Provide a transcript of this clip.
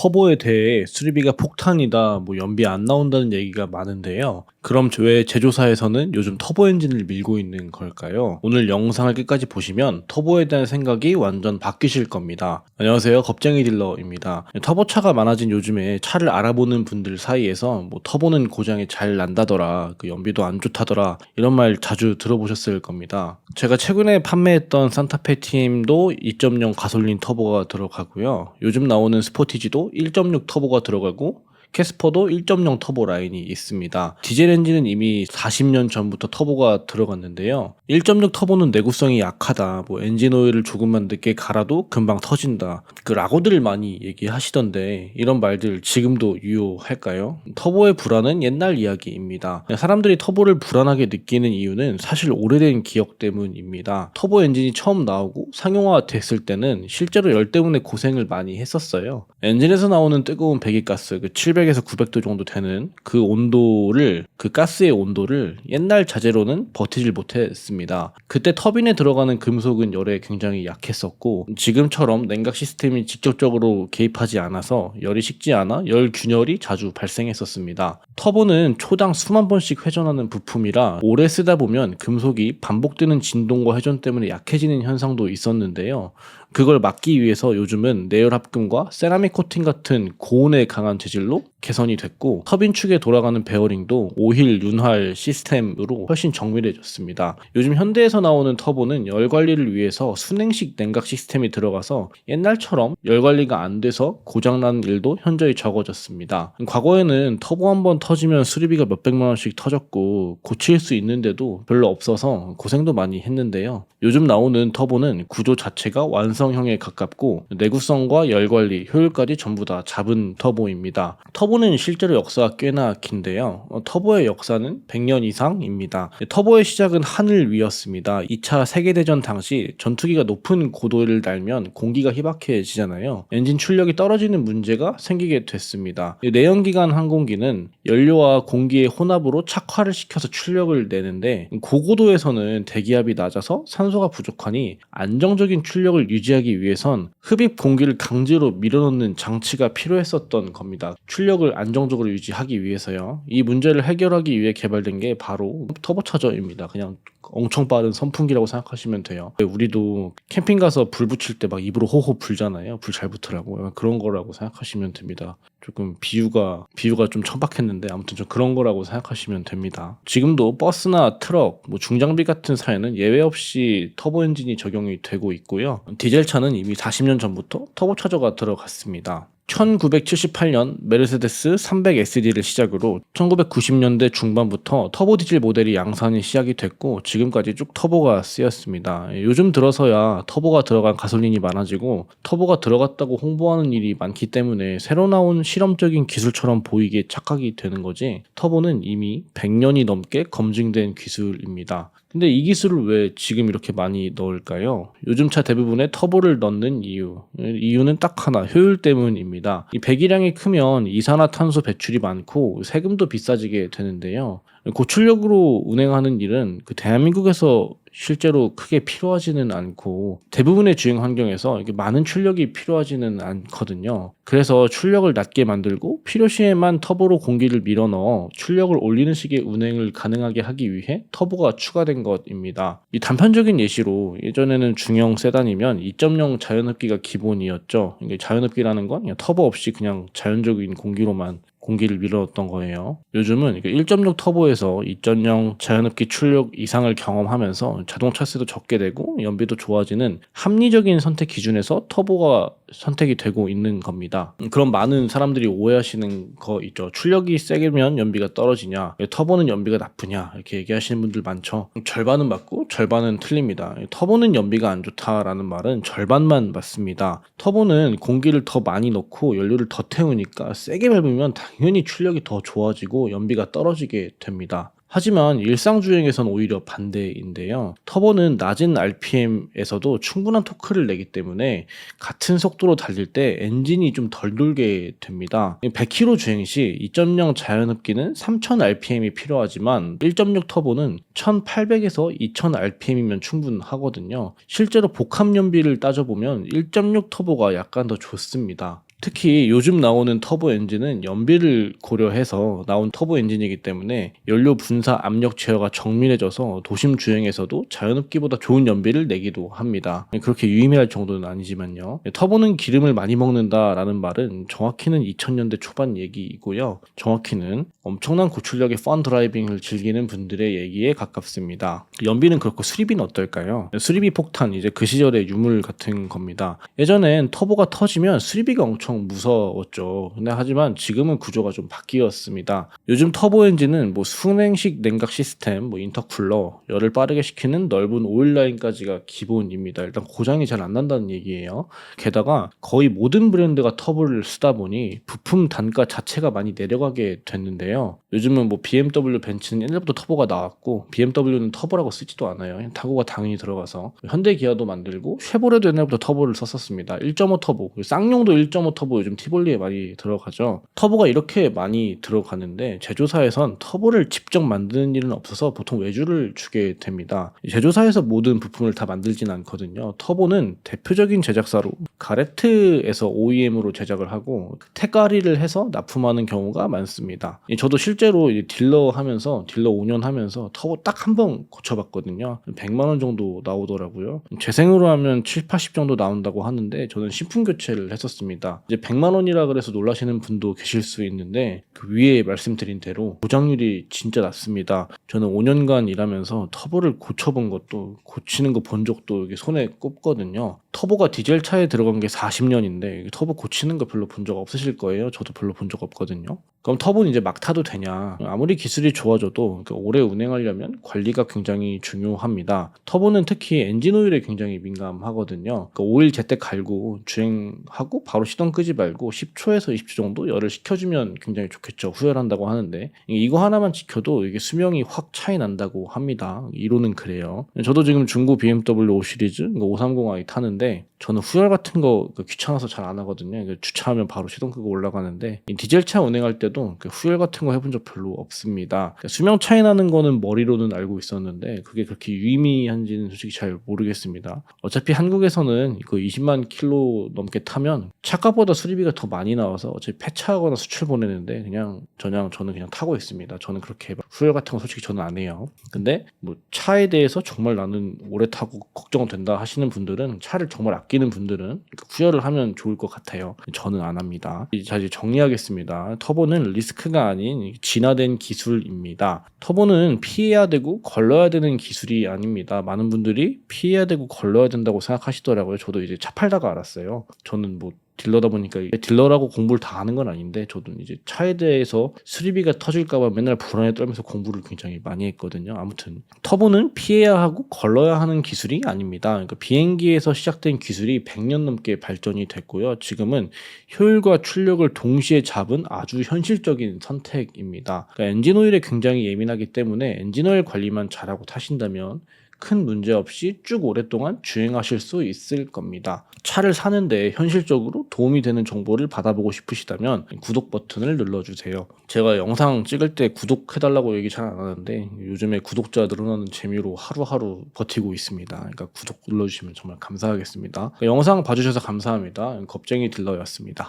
터보에 대해 수리비가 폭탄이다, 뭐 연비 안 나온다는 얘기가 많은데요. 그럼 왜 제조사에서는 요즘 터보 엔진을 밀고 있는 걸까요? 오늘 영상을 끝까지 보시면 터보에 대한 생각이 완전 바뀌실 겁니다. 안녕하세요. 겁쟁이 딜러입니다. 터보차가 많아진 요즘에 차를 알아보는 분들 사이에서 뭐 터보는 고장이 잘 난다더라, 그 연비도 안 좋다더라, 이런 말 자주 들어보셨을 겁니다. 제가 최근에 판매했던 산타페 팀도 2.0 가솔린 터보가 들어가고요. 요즘 나오는 스포티지도 1.6 터보가 들어가고 캐스퍼도 1.0 터보 라인이 있습니다. 디젤 엔진은 이미 40년 전부터 터보가 들어갔는데요. 1.6 터보는 내구성이 약하다. 뭐 엔진 오일을 조금만 늦게 갈아도 금방 터진다. 그 라고들 많이 얘기하시던데 이런 말들 지금도 유효할까요? 터보의 불안은 옛날 이야기입니다. 사람들이 터보를 불안하게 느끼는 이유는 사실 오래된 기억 때문입니다. 터보 엔진이 처음 나오고 상용화 됐을 때는 실제로 열 때문에 고생을 많이 했었어요. 엔진에서 나오는 뜨거운 배기가스 그 700에서 900도 정도 되는 그 온도를 그 가스의 온도를 옛날 자재로는 버티질 못했습니다. 그때 터빈에 들어가는 금속은 열에 굉장히 약했었고 지금처럼 냉각 시스템이 직접적으로 개입하지 않아서 열이 식지 않아 열 균열이 자주 발생했었습니다. 터보는 초당 수만 번씩 회전하는 부품이라 오래 쓰다 보면 금속이 반복되는 진동과 회전 때문에 약해지는 현상도 있었는데요. 그걸 막기 위해서 요즘은 내열 합금과 세라믹 코팅 같은 고온에 강한 재질로 개선이 됐고 터빈 축에 돌아가는 베어링도 오힐 윤활 시스템으로 훨씬 정밀해졌습니다. 요즘 현대에서 나오는 터보는 열 관리를 위해서 순행식 냉각 시스템이 들어가서 옛날처럼 열 관리가 안 돼서 고장나는 일도 현저히 적어졌습니다. 과거에는 터보 한 번 터지면 수리비가 몇백만 원씩 터졌고 고칠 수 있는데도 별로 없어서 고생도 많이 했는데요. 요즘 나오는 터보는 구조 자체가 완성형에 가깝고 내구성과 열 관리, 효율까지 전부 다 잡은 터보입니다. 터보 는 실제로 역사가 꽤나 긴데요. 어, 터보의 역사는 100년 이상입니다. 터보의 시작은 하늘 위였습니다. 2차 세계대전 당시 전투기가 높은 고도를 달면 공기가 희박해지잖아요. 엔진 출력이 떨어지는 문제가 생기게 됐습니다. 내연기관 항공기는 연료와 공기의 혼합으로 착화를 시켜서 출력을 내는데 고고도에서는 대기압이 낮아서 산소가 부족하니 안정적인 출력을 유지하기 위해선 흡입 공기를 강제로 밀어넣는 장치가 필요했었던 겁니다. 출력 을 안정적으로 유지하기 위해서요. 이 문제를 해결하기 위해 개발된 게 바로 터보차저입니다. 그냥 엄청 빠른 선풍기라고 생각하시면 돼요. 우리도 캠핑 가서 불 붙일 때 막 입으로 호호 불잖아요. 불 잘 붙으라고 그런 거라고 생각하시면 됩니다. 조금 비유가 비유가 좀 천박했는데 아무튼 좀 그런 거라고 생각하시면 됩니다. 지금도 버스나 트럭, 뭐 중장비 같은 사에는 예외 없이 터보 엔진이 적용이 되고 있고요. 디젤 차는 이미 40년 전부터 터보 차저가 들어갔습니다. 1978년 메르세데스 300SD를 시작으로 1990년대 중반부터 터보 디젤 모델이 양산이 시작이 됐고 지금까지 쭉 터보가 쓰였습니다. 요즘 들어서야 터보가 들어간 가솔린이 많아지고 터보가 들어갔다고 홍보하는 일이 많기 때문에 새로 나온 실험적인 기술처럼 보이게 착각이 되는 거지 터보는 이미 100년이 넘게 검증된 기술입니다. 근데 이 기술을 왜 지금 이렇게 많이 넣을까요? 요즘 차 대부분에 터보를 넣는 이유. 이유는 딱 하나, 효율 때문입니다. 이 배기량이 크면 이산화탄소 배출이 많고 세금도 비싸지게 되는데요. 고출력으로 운행하는 일은 그 대한민국에서 실제로 크게 필요하지는 않고 대부분의 주행 환경에서 많은 출력이 필요하지는 않거든요. 그래서 출력을 낮게 만들고 필요시에만 터보로 공기를 밀어넣어 출력을 올리는 식의 운행을 가능하게 하기 위해 터보가 추가된 것입니다. 이 단편적인 예시로 예전에는 중형 세단이면 2.0 자연흡기가 기본이었죠. 이게 자연흡기라는 건 터보 없이 그냥 자연적인 공기로만 공기를 밀어넣었던 거예요. 요즘은 1.6 터보에서 2.0 자연흡기 출력 이상을 경험하면서 자동차세도 적게 되고 연비도 좋아지는 합리적인 선택 기준에서 터보가 선택이 되고 있는 겁니다. 그럼 많은 사람들이 오해하시는 거 있죠. 출력이 세게면 연비가 떨어지냐, 터보는 연비가 나쁘냐 이렇게 얘기하시는 분들 많죠. 절반은 맞고 절반은 틀립니다. 터보는 연비가 안 좋다라는 말은 절반만 맞습니다. 터보는 공기를 더 많이 넣고 연료를 더 태우니까 세게 밟으면 당연히 출력이 더 좋아지고 연비가 떨어지게 됩니다. 하지만 일상주행에선 오히려 반대인데요. 터보는 낮은 RPM에서도 충분한 토크를 내기 때문에 같은 속도로 달릴 때 엔진이 좀 덜 돌게 됩니다. 100km 주행 시 2.0 자연흡기는 3000 RPM이 필요하지만 1.6 터보는 1800에서 2000 RPM이면 충분하거든요. 실제로 복합 연비를 따져보면 1.6 터보가 약간 더 좋습니다. 특히 요즘 나오는 터보 엔진은 연비를 고려해서 나온 터보 엔진이기 때문에 연료 분사 압력 제어가 정밀해져서 도심 주행에서도 자연흡기보다 좋은 연비를 내기도 합니다. 그렇게 유의미할 정도는 아니지만요. 터보는 기름을 많이 먹는다라는 말은 정확히는 2000년대 초반 얘기이고요. 정확히는 엄청난 고출력의 펀 드라이빙을 즐기는 분들의 얘기에 가깝습니다. 연비는 그렇고 수리비는 어떨까요? 수리비 폭탄 이제 그 시절의 유물 같은 겁니다. 예전엔 터보가 터지면 수리비가 엄청 무서웠죠. 근데 하지만 지금은 구조가 좀 바뀌었습니다. 요즘 터보 엔진은 뭐 순행식 냉각 시스템, 뭐 인터쿨러, 열을 빠르게 식히는 넓은 오일 라인까지가 기본입니다. 일단 고장이 잘 안 난다는 얘기예요. 게다가 거의 모든 브랜드가 터보를 쓰다 보니 부품 단가 자체가 많이 내려가게 됐는데요. 요즘은 뭐 BMW 벤츠는 옛날부터 터보가 나왔고 BMW는 터보라고 쓰지도 않아요. 타고가 당연히 들어가서 현대 기아도 만들고 쉐보레도 옛날부터 터보를 썼었습니다. 1.5 터보, 쌍용도 1.5 터보 요즘 티볼리에 많이 들어가죠. 터보가 이렇게 많이 들어가는데 제조사에선 터보를 직접 만드는 일은 없어서 보통 외주를 주게 됩니다. 제조사에서 모든 부품을 다 만들진 않거든요. 터보는 대표적인 제작사로 가레트에서 OEM으로 제작을 하고 태가리를 해서 납품하는 경우가 많습니다. 저도 실제로 딜러 하면서 딜러 5년 하면서 터보 딱 한 번 고쳐봤거든요. 100만 원 정도 나오더라고요. 재생으로 하면 7, 80 정도 나온다고 하는데 저는 신품 교체를 했었습니다. 이제 100만 원이라 그래서 놀라시는 분도 계실 수 있는데 그 위에 말씀드린 대로 고장률이 진짜 낮습니다. 저는 5년간 일하면서 터보를 고쳐본 것도 고치는 거 본 적도 이게 손에 꼽거든요. 터보가 디젤 차에 들어간 게 40년인데 터보 고치는 거 별로 본 적 없으실 거예요. 저도 별로 본 적 없거든요. 그럼 터보는 이제 막 타도 되냐? 아무리 기술이 좋아져도 그 오래 운행하려면 관리가 굉장히 중요합니다. 터보는 특히 엔진 오일에 굉장히 민감하거든요. 그 오일 제때 갈고 주행하고 바로 시동 끄지 말고 10초에서 20초 정도 열을 식혀주면 굉장히 좋겠죠. 후열한다고 하는데 이거 하나만 지켜도 이게 수명이 확 차이 난다고 합니다. 이론은 그래요. 저도 지금 중고 BMW 5 시리즈 530i 타는데 저는 후열 같은 거 귀찮아서 잘 안 하거든요. 주차하면 바로 시동 끄고 올라가는데 디젤차 운행할 때도 후열 같은 거 해본 적 별로 없습니다. 수명 차이 나는 거는 머리로는 알고 있었는데 그게 그렇게 유의미한지는 솔직히 잘 모르겠습니다. 어차피 한국에서는 그 20만 킬로 넘게 타면 차값보다 수리비가 더 많이 나와서 어차피 폐차하거나 수출 보내는데 그냥 저냥 저는 그냥 타고 있습니다. 저는 그렇게 후열 같은 거 솔직히 저는 안 해요. 근데 뭐 차에 대해서 정말 나는 오래 타고 걱정 된다 하시는 분들은 차를 정말 아끼는 분들은 후열을 하면 좋을 것 같아요. 저는 안 합니다. 자 이제 정리하겠습니다. 터보는 리스크가 아닌 진화된 기술입니다. 터보는 피해야 되고 걸러야 되는 기술이 아닙니다. 많은 분들이 피해야 되고 걸러야 된다고 생각하시더라고요. 저도 이제 차 팔다가 알았어요. 저는 뭐 딜러다 보니까 딜러라고 공부를 다 하는 건 아닌데 저도 이제 차에 대해서 수리비가 터질까봐 맨날 불안에 떨면서 공부를 굉장히 많이 했거든요. 아무튼 터보는 피해야 하고 걸러야 하는 기술이 아닙니다. 그러니까 비행기에서 시작된 기술이 100년 넘게 발전이 됐고요. 지금은 효율과 출력을 동시에 잡은 아주 현실적인 선택입니다. 그러니까 엔진 오일에 굉장히 예민하기 때문에 엔진 오일 관리만 잘하고 타신다면 큰 문제 없이 쭉 오랫동안 주행하실 수 있을 겁니다. 차를 사는데 현실적으로 도움이 되는 정보를 받아보고 싶으시다면 구독 버튼을 눌러주세요. 제가 영상 찍을 때 구독해달라고 얘기 잘 안 하는데 요즘에 구독자 늘어나는 재미로 하루하루 버티고 있습니다. 그러니까 구독 눌러주시면 정말 감사하겠습니다. 영상 봐주셔서 감사합니다. 겁쟁이 딜러였습니다.